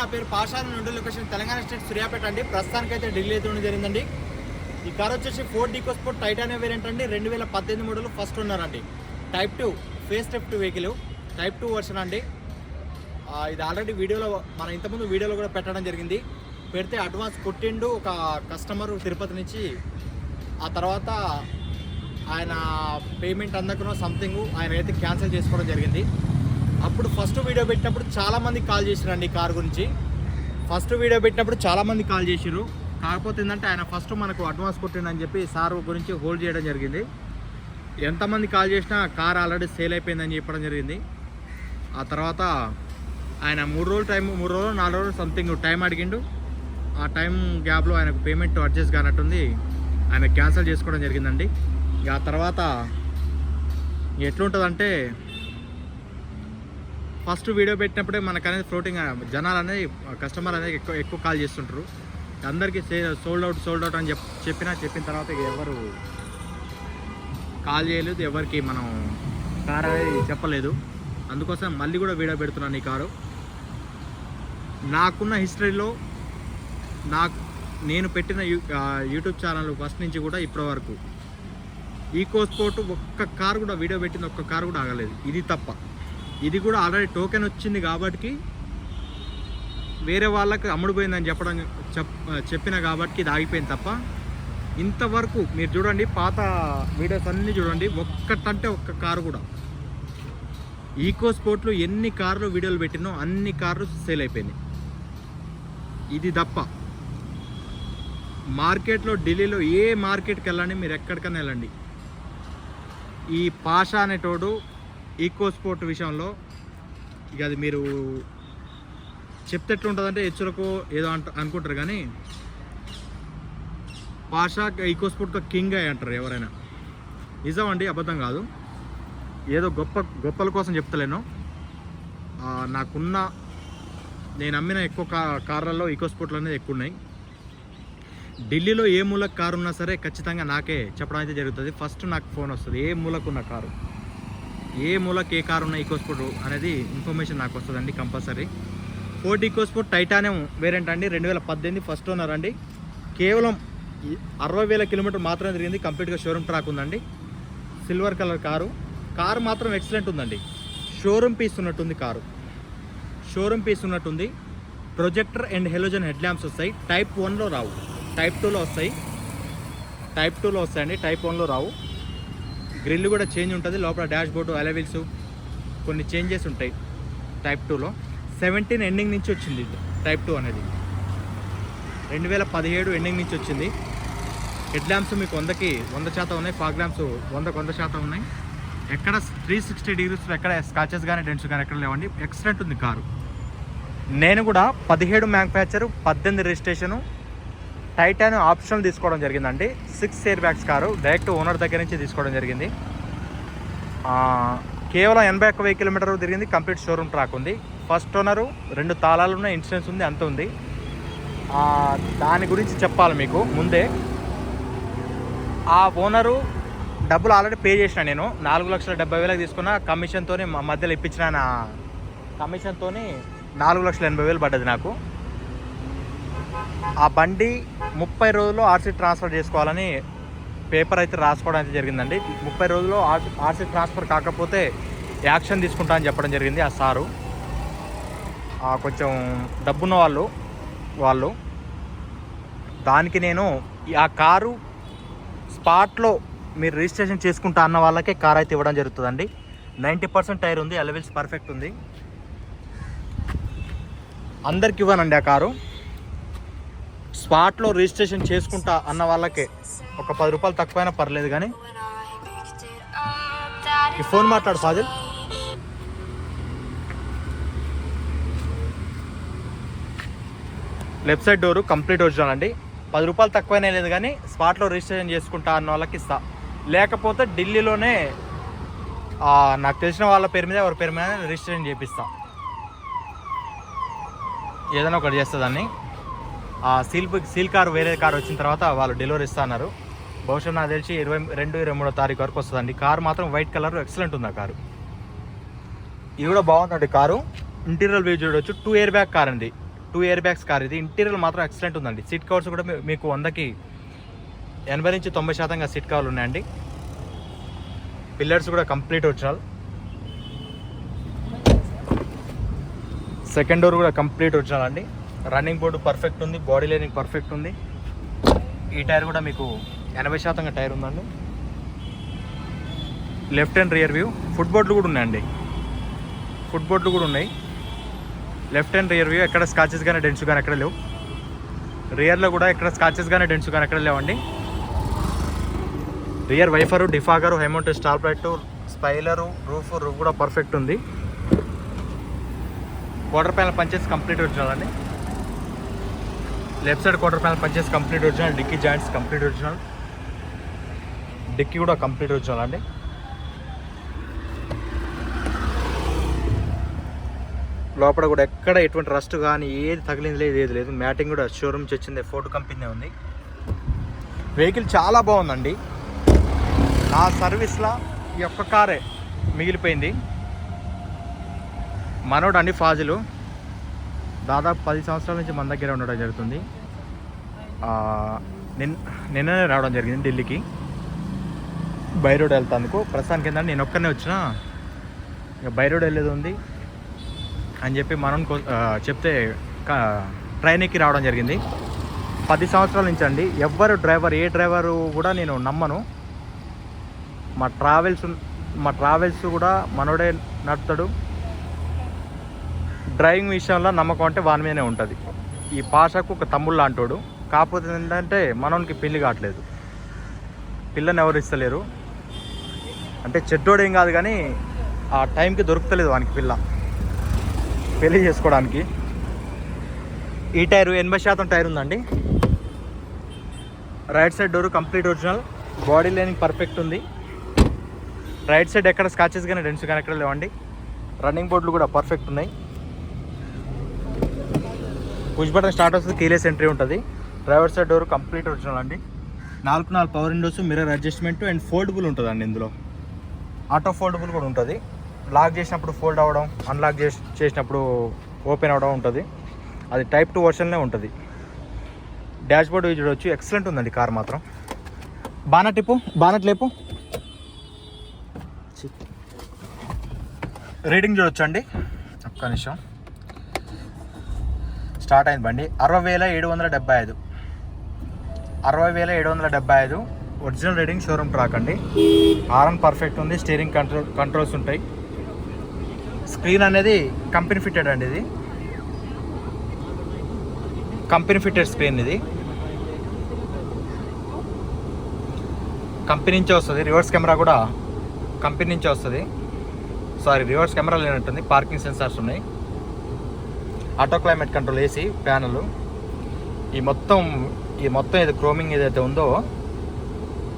నా పేరు పాషాద్ నుండి లొకేషన్ తెలంగాణ స్టేట్ సూర్యాపేట అండి. ప్రస్తుతానికి అయితే ఢిల్లీ అయితే జరిగిందండి. ఈ కార్ వచ్చేసి Ford EcoSport titanium variant అండి. రెండు వేల పద్దెనిమిది మోడల్ ఫస్ట్ ఉన్నారండి type two face టెప్ two vehicle type two version అండి. ఇది ఆల్రెడీ వీడియోలో మన ఇంతకుముందు వీడియోలో కూడా పెట్టడం జరిగింది. పెడితే అడ్వాన్స్ కొట్టిండు ఒక కస్టమర్ తిరుపతి నుంచి. ఆ తర్వాత ఆయన పేమెంట్ అందకునో సంథింగ్ ఆయన అయితే క్యాన్సిల్ చేసుకోవడం జరిగింది. అప్పుడు ఫస్ట్ వీడియో పెట్టినప్పుడు చాలా మంది కాల్ చేసిరండి ఈ కార్ గురించి. ఫస్ట్ వీడియో పెట్టినప్పుడు చాలా మంది కాల్ చేసిరు కాకపోతే ఏంటంటే ఆయన ఫస్ట్ మనకు అడ్వాన్స్ కొట్టిండని చెప్పి సార్ గురించి హోల్డ్ చేయడం జరిగింది. ఎంతమంది కాల్ చేసినా కార్ ఆల్రెడీ సేల్ అయిపోయిందని చెప్పడం జరిగింది. ఆ తర్వాత ఆయన మూడు రోజులు టైం మూడు రోజులు నాలుగు రోజులు సంథింగ్ టైం అడిగిండు. ఆ టైం గ్యాప్లో ఆయనకు పేమెంట్ అడ్జస్ట్ కానట్టుంది. ఆయన క్యాన్సిల్ చేసుకోవడం జరిగిందండి. ఇక ఆ తర్వాత ఎట్లుంటుందంటే ఫస్ట్ వీడియో పెట్టినప్పుడే మనకనేది ఫ్లోటింగ్ జనాలు అనేది కస్టమర్ అనేది ఎక్కువ ఎక్కువ కాల్ చేస్తుంటారు. అందరికీ సే సోల్డ్ అవుట్ సోల్డ్ అవుట్ అని చెప్ చెప్పినా చెప్పిన తర్వాత ఎవరు కాల్ చేయలేదు ఎవరికి మనం కార్ అనేది చెప్పలేదు. అందుకోసం మళ్ళీ కూడా వీడియో పెడుతున్నాను ఈ కారు. నాకున్న హిస్టరీలో నాకు నేను పెట్టిన యూ యూట్యూబ్ ఛానల్ ఫస్ట్ నుంచి కూడా ఇప్పటి వరకు. ఈకో స్పోర్ట్ ఒక్క కారు కూడా వీడియో పెట్టింది ఒక్క కారు కూడా ఆగలేదు. ఇది తప్ప. ఇది కూడా ఆల్రెడీ టోకెన్ వచ్చింది కాబట్టి వేరే వాళ్ళకి అమ్ముడుపోయిందని చెప్పడం చెప్ చెప్పిన కాబట్టి ఇది ఆగిపోయింది తప్ప ఇంతవరకు మీరు చూడండి పాత వీడియోస్ అన్నీ చూడండి ఒక్కటంటే ఒక్క కారు కూడా. ఈకో స్పోర్ట్లో ఎన్ని కార్లు వీడియోలు పెట్టినో అన్ని కార్లు సేల్ అయిపోయినాయి. ఇది తప్ప మార్కెట్లో ఢిల్లీలో ఏ మార్కెట్కి వెళ్ళండి మీరు ఎక్కడికైనా వెళ్ళండి. ఈ పాషా అనేటోడు ఈకో స్పోర్ట్ విషయంలో ఇక అది మీరు చెప్తే ఎట్లుంటుందంటే హెచ్చులకు ఏదో అంట అనుకుంటారు కానీ పాషా ఈకో స్పోర్ట్ కింగ్ అయి అంటారు ఎవరైనా. నిజం అండి అబద్ధం కాదు. ఏదో గొప్ప గొప్పల కోసం చెప్తలేను. నాకున్న నేను అమ్మిన ఎక్కువ కా కార్లలో ఈకో స్పోర్ట్లు అనేది ఎక్కువ ఉన్నాయి ఢిల్లీలో ఏ మూలకు కారు ఉన్నా సరే ఖచ్చితంగా నాకే చెప్పడం అయితే జరుగుతుంది. ఫస్ట్ నాకు ఫోన్ వస్తుంది. ఏ మూలకు ఉన్న కారు? ఏ మూలకి ఏ కారు ఉన్న ఈకో స్పోర్ట్ అనేది ఇన్ఫర్మేషన్ నాకు వస్తుందండి compulsory Ford EcoSport titanium variant అండి రెండు వేల పద్దెనిమిది ఫస్ట్ ఓనర్ అండి. కేవలం అరవై వేల కిలోమీటర్ మాత్రమే తిరిగింది కంప్లీట్గా షోరూమ్ ట్రాక్ ఉందండి. Silver colour car. కారు మాత్రం ఎక్సలెంట్ ఉందండి. షోరూమ్ పీస్ ఉన్నట్టుంది కారు. షోరూమ్ పీస్ ఉన్నట్టుంది. Projector and halogen head lamps వస్తాయి టైప్ వన్లో రావు. టైప్ టూలో వస్తాయి. టైప్ టూలో వస్తాయండి. టైప్ వన్లో రావు. గ్రిల్ కూడా చేంజ్ ఉంటుంది. లోపల డాష్ బోర్డు అలవిల్స్ కొన్ని చేంజెస్ ఉంటాయి టైప్ టూలో సెవెంటీన్ ఎండింగ్ నుంచి వచ్చింది టైప్ టూ అనేది. రెండు వేల పదిహేడు ఎండింగ్ నుంచి వచ్చింది. హెడ్ ల్యాంప్స్ మీకు వందకి వంద శాతం ఉన్నాయి. ఫాగ్ ల్యాంప్స్ వందకు వంద శాతం ఉన్నాయి. ఎక్కడ త్రీ సిక్స్టీ డిగ్రీస్లో ఎక్కడ స్కాచెస్ కానీ డెంట్స్ కానీ ఎక్కడ లేవండి. ఎక్సలెంట్ ఉంది కారు. నేను కూడా పదిహేడు మ్యానుఫ్యాక్చర్ పద్దెనిమిది రిజిస్ట్రేషను టైటాన్ ఆప్షనల్ తీసుకోవడం జరిగిందండి. Six air bags car. Direct owner దగ్గర నుంచి తీసుకోవడం జరిగింది. కేవలం ఎనభై ఒక్క వెయ్యి కిలోమీటర్ తిరిగింది. కంప్లీట్ షోరూమ్ ట్రాక్ ఉంది. ఫస్ట్ ఓనరు రెండు తాళాలు ఉన్న ఇన్సూరెన్స్ ఉంది అంత ఉంది. దాని గురించి చెప్పాలి మీకు ముందే. ఆ ఓనరు డబ్బులు ఆల్రెడీ పే చేసిన నేను. నాలుగు లక్షల డెబ్బై వేలకు తీసుకున్న. కమిషన్తో మధ్యలో ఇప్పించిన కమిషన్తో నాలుగు లక్షల ఎనభై వేలు పడ్డది నాకు. ఆ బండి ముప్పై రోజుల్లో ఆర్సీ ట్రాన్స్ఫర్ చేసుకోవాలని పేపర్ అయితే రాసుకోవడం అయితే జరిగిందండి. ముప్పై రోజుల్లో ఆర్సీ ట్రాన్స్ఫర్ కాకపోతే యాక్షన్ తీసుకుంటా అని చెప్పడం జరిగింది ఆ సారు. ఆ కొంచెం డబ్బున్న వాళ్ళు వాళ్ళు. దానికి నేను ఆ కారు స్పాట్లో మీరు రిజిస్ట్రేషన్ చేసుకుంటా అన్న వాళ్ళకే కార్ అయితే ఇవ్వడం జరుగుతుందండి. నైంటీ పర్సెంట్ టైర్ ఉంది ఎలవెల్స్ పర్ఫెక్ట్ ఉంది. అందరికి ఇవ్వనండి ఆ కారు. స్పాట్లో రిజిస్ట్రేషన్ చేసుకుంటా అన్న వాళ్ళకే. ఒక పది రూపాయలు తక్కువైనా పర్లేదు కానీ ఈ ఫోన్ మాట్లాడు Faasil. Left side door complete original అండి. పది రూపాయలు తక్కువైనా లేదు కానీ స్పాట్లో రిజిస్ట్రేషన్ చేసుకుంటా అన్న వాళ్ళకి ఇస్తా. లేకపోతే ఢిల్లీలోనే నాకు తెలిసిన వాళ్ళ పేరు మీద ఎవరి పేరు మీద రిజిస్ట్రేషన్ చేపిస్తా. ఏదైనా ఒకటి చేస్తుందాన్ని ఆ సీల్ సీల్ కార్ వేరే కార్ వచ్చిన తర్వాత వాళ్ళు డెలివరీ ఇస్తా అన్నారు. బహుశా నాకు తెలిసి ఇరవై రెండు ఇరవై మూడో తారీఖు వరకు వస్తుందండి. కార్ మాత్రం వైట్ కలర్ ఎక్సలెంట్ ఉంది ఆ కారు. ఇది కూడా బాగుందండి కారు. ఇంటీరియర్ వ్యూ చూడొచ్చు. టూ ఇయర్ బ్యాక్ కార్ అండి. టూ ఇయర్ బ్యాగ్స్ కార్ ఇది. ఇంటీరియర్ మాత్రం ఎక్సలెంట్ ఉందండి. సీట్ కవర్స్ కూడా మీకు వందకి ఎనభై నుంచి తొంభై శాతంగా సీట్ కవర్లు ఉన్నాయండి. పిల్లర్స్ కూడా కంప్లీట్ ఒరిజినల్. సెకండ్ డోర్ కూడా కంప్లీట్ ఒరిజినల్ అండి. రన్నింగ్ బోర్డు పర్ఫెక్ట్ ఉంది బాడీ లైనింగ్ పర్ఫెక్ట్ ఉంది. ఈ టైర్ కూడా మీకు ఎనభై శాతంగా టైర్ ఉందండి. Left and rear view foot బోర్డులు కూడా ఉన్నాయండి. ఫుట్ బోర్డులు కూడా ఉన్నాయి. లెఫ్ట్ అండ్ రియర్ వ్యూ ఎక్కడ స్కాచెస్ కానీ డెన్స్ కానీ ఎక్కడ లేవు. రియర్లో కూడా ఎక్కడ స్కాచెస్ కానీ డెన్స్ కానీ ఎక్కడ లేవండి. Rear wiper defogger high mount stop light spoiler roof roof కూడా పర్ఫెక్ట్ ఉంది. Water panel పంచేసి complete original left side quarter panel పంచేసి complete original dicky joints complete original dicky కూడా కంప్లీట్ ఒరిజినల్ అండి. లోపల కూడా ఎక్కడ ఎటువంటి రస్ట్ కానీ ఏది తగిలింది లేదు ఏది లేదు. మ్యాటింగ్ కూడా షోరూమ్ వచ్చింది ఫోటో కంపెనీ ఉంది. వెహికల్ చాలా బాగుందండి. నా సర్వీస్లో ఈ ఒక్క కారే మిగిలిపోయింది. మనోడు అండి ఫాజులు. దాదాపు పది సంవత్సరాల నుంచి మన దగ్గర ఉండడం జరుగుతుంది. నిన్న నిన్ నిన్ననే రావడం జరిగింది ఢిల్లీకి. బై రోడ్ వెళ్తాందుకు. ప్రస్తుతానికి ఏంటంటే నేను ఒక్కనే వచ్చిన. ఇక బై రోడ్ వెళ్ళేది ఉంది అని చెప్పి మనం చెప్తే ట్రైన్ ఎక్కి రావడం జరిగింది. పది సంవత్సరాల నుంచి అండి. ఎవ్వరు డ్రైవర్ ఏ డ్రైవరు కూడా నేను నమ్మను. మా ట్రావెల్స్ మా ట్రావెల్స్ కూడా మనోడే నడుపుతాడు. డ్రైవింగ్ విషయంలో నమ్మకం అంటే వాని మీదనే ఉంటుంది. ఈ పాషకు ఒక తమ్ముళ్ళు అంటాడు కాకపోతే ఏంటంటే మనోనికి పెళ్ళి కావట్లేదు. పిల్లని ఎవరు ఇస్తలేరు. అంటే చెడ్డోడేం కాదు కానీ ఆ టైంకి దొరుకుతలేదు వానికి పిల్ల. పెళ్ళి చేసుకోవడానికి. ఈ టైరు ఎనభై శాతం టైర్ ఉందండి. Right side door complete original. Body lining perfect ఉంది. రైట్ సైడ్ ఎక్కడ స్కాచెస్ కానీ డెన్స్ కానీ ఎక్కడ లేవండి. రన్నింగ్ బోర్డులు కూడా పర్ఫెక్ట్ ఉన్నాయి. పుష్ బటన్ స్టార్ట్ వస్తుంది కీలెస్ ఎంట్రీ ఉంటుంది. Driver side door complete original అండి. నాలుగు నాలుగు power windows mirror adjustment and foldable ఉంటుంది అండి ఇందులో. ఆటో ఫోల్డబుల్ కూడా ఉంటుంది. లాక్ చేసినప్పుడు ఫోల్డ్ అవ్వడం అన్లాక్ చేసి చేసినప్పుడు ఓపెన్ అవ్వడం ఉంటుంది. అది టైప్ టూ వర్షన్లే ఉంటుంది. డాష్ బోర్డ్ చూడవచ్చు ఎక్సలెంట్ ఉందండి కార్ మాత్రం. బానట్ టిప్పు బానట్ లేపు. రీడింగ్ చూడొచ్చండి. ఒక్క నిమిషం. స్టార్ట్ అయింది బండి. అరవై వేల ఏడు వందల డెబ్బై ఐదు. అరవై వేల ఏడు వందల డెబ్బై ఐదు ఒరిజినల్ రీడింగ్ షోరూమ్ ట్రాక్ అండి. ఆర్ఎన్ పర్ఫెక్ట్ ఉంది స్టీరింగ్ కంట్రోల్ కంట్రోల్స్ ఉంటాయి. స్క్రీన్ అనేది కంపెనీ ఫిట్టెడ్ అండి ఇది. కంపెనీ ఫిట్టెడ్ స్క్రీన్ ఇది. కంపెనీ నుంచే వస్తుంది. రివర్స్ కెమెరా కూడా కంపెనీ నుంచే వస్తుంది. సారీ రివర్స్ కెమెరా లేనట్టుంది. పార్కింగ్ సెన్సార్స్ ఉన్నాయి. Auto climate control AC panel. ఈ మొత్తం ఈ మొత్తం ఇది క్రోమింగ్ ఏదైతే ఉందో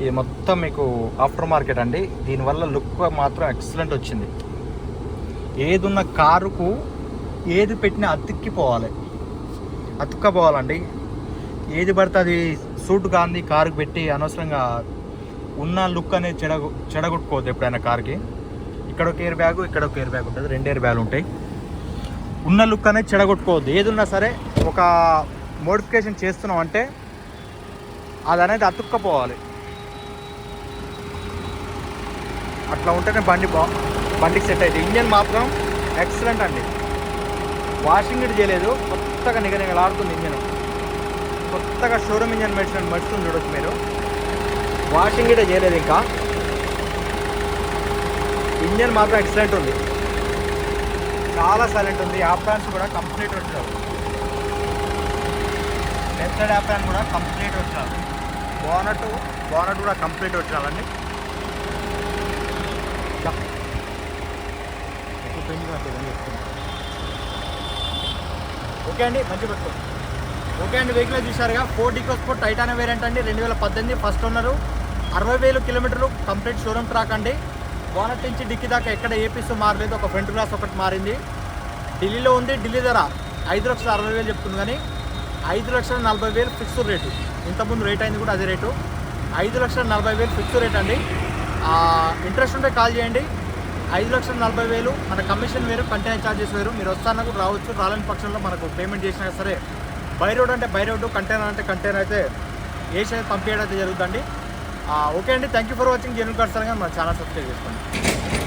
ఇది మొత్తం మీకు ఆఫ్టర్ మార్కెట్ అండి. దీనివల్ల లుక్ మాత్రం ఎక్సలెంట్ వచ్చింది. ఏదున్న కారుకు ఏది పెట్టినా అతుక్కిపోవాలి. అతుక్కపోవాలండి. ఏది పడితే అది సూట్ కాంది కారుకి పెట్టి అనవసరంగా ఉన్న లుక్ అనేది చెడ చెడగొట్టుకోవద్దు ఎప్పుడైనా కార్కి. ఇక్కడ ఒక ఎయిర్ బ్యాగ్ ఇక్కడ ఒక ఎయిర్ బ్యాగ్ ఉంటుంది. రెండు ఎయిర్ బ్యాగులు ఉంటాయి. ఉన్న లుక్ అనేది చెడగొట్టుకోవద్దు. ఏది ఉన్నా సరే ఒక మోడిఫికేషన్ చేస్తున్నాం అంటే అది అనేది అతుక్కపోవాలి. అట్లా ఉంటేనే బండి బా బండికి సెట్ అయితే ఇంజన్ మాత్రం ఎక్సలెంట్ అండి. వాషింగ్ ఇటు చేయలేదు. కొత్తగా నిగనిగలాడుతుంది ఇంజన్. కొత్తగా షోరూమ్ ఇంజన్ మెడిసిన్ మెడిసిన్ చూడొచ్చు మీరు. వాషింగ్ ఇటే చేయలేదు ఇంకా. ఇంజన్ మాత్రం ఎక్సలెంట్ ఉంది. చాలా సైలెంట్ ఉంది. యాప్ ఫ్యాన్స్ కూడా కంప్లీట్ వచ్చారు. లెఫ్ట్ సైడ్ యాప్ ఫ్యాన్ కూడా కంప్లీట్ వచ్చారు. బోనట్ బోనట్ కూడా కంప్లీట్ వచ్చారండి. ఓకే అండి మంచి పెట్టుకో. ఓకే అండి వెహికల్ చూసారుగా ఫోర్ డీకో స్పోర్ట్ టైటానా వేరియంట్ అండి. రెండు వేల పద్దెనిమిది ఫస్ట్ ఉన్నారు అరవై వేలు కిలోమీటర్లు కంప్లీట్ షోరూమ్ ట్రాక్ అండి. బోనట్ నుంచి డిక్కీ దాకా ఎక్కడ ఏపీస్ మారలేదు ఒక ఫ్రంట్ గ్లాస్ ఒకటి మారింది. ఢిల్లీలో ఉంది ఢిల్లీ ధర ఐదు లక్షల అరవై వేలు చెప్తుంది కానీ ఐదు లక్షల నలభై వేలు ఫిక్స్డ్ రేటు. ఇంతకుముందు రేట్ అయింది కూడా అదే రేటు. ఐదు లక్షల నలభై వేలు ఫిక్స్డ్ రేట్ అండి. ఇంట్రెస్ట్ ఉంటే కాల్ చేయండి. ఐదు లక్షల నలభై వేలు మన కమిషన్ వేరు కంటైనర్ ఛార్జెస్ వేరు. మీరు వస్తానా కూడా రావచ్చు. రాలని పక్షంలో మనకు పేమెంట్ చేసినా సరే బై రోడ్ అంటే బై రోడ్డు కంటైనర్ అంటే కంటైనర్ అయితే ఏసీ పంపించడం అయితే జరుగుతుంది ఓకే అండి. Thank you for watching general cards sir మా ఛానల్ సబ్స్క్రైబ్ చేసుకోండి.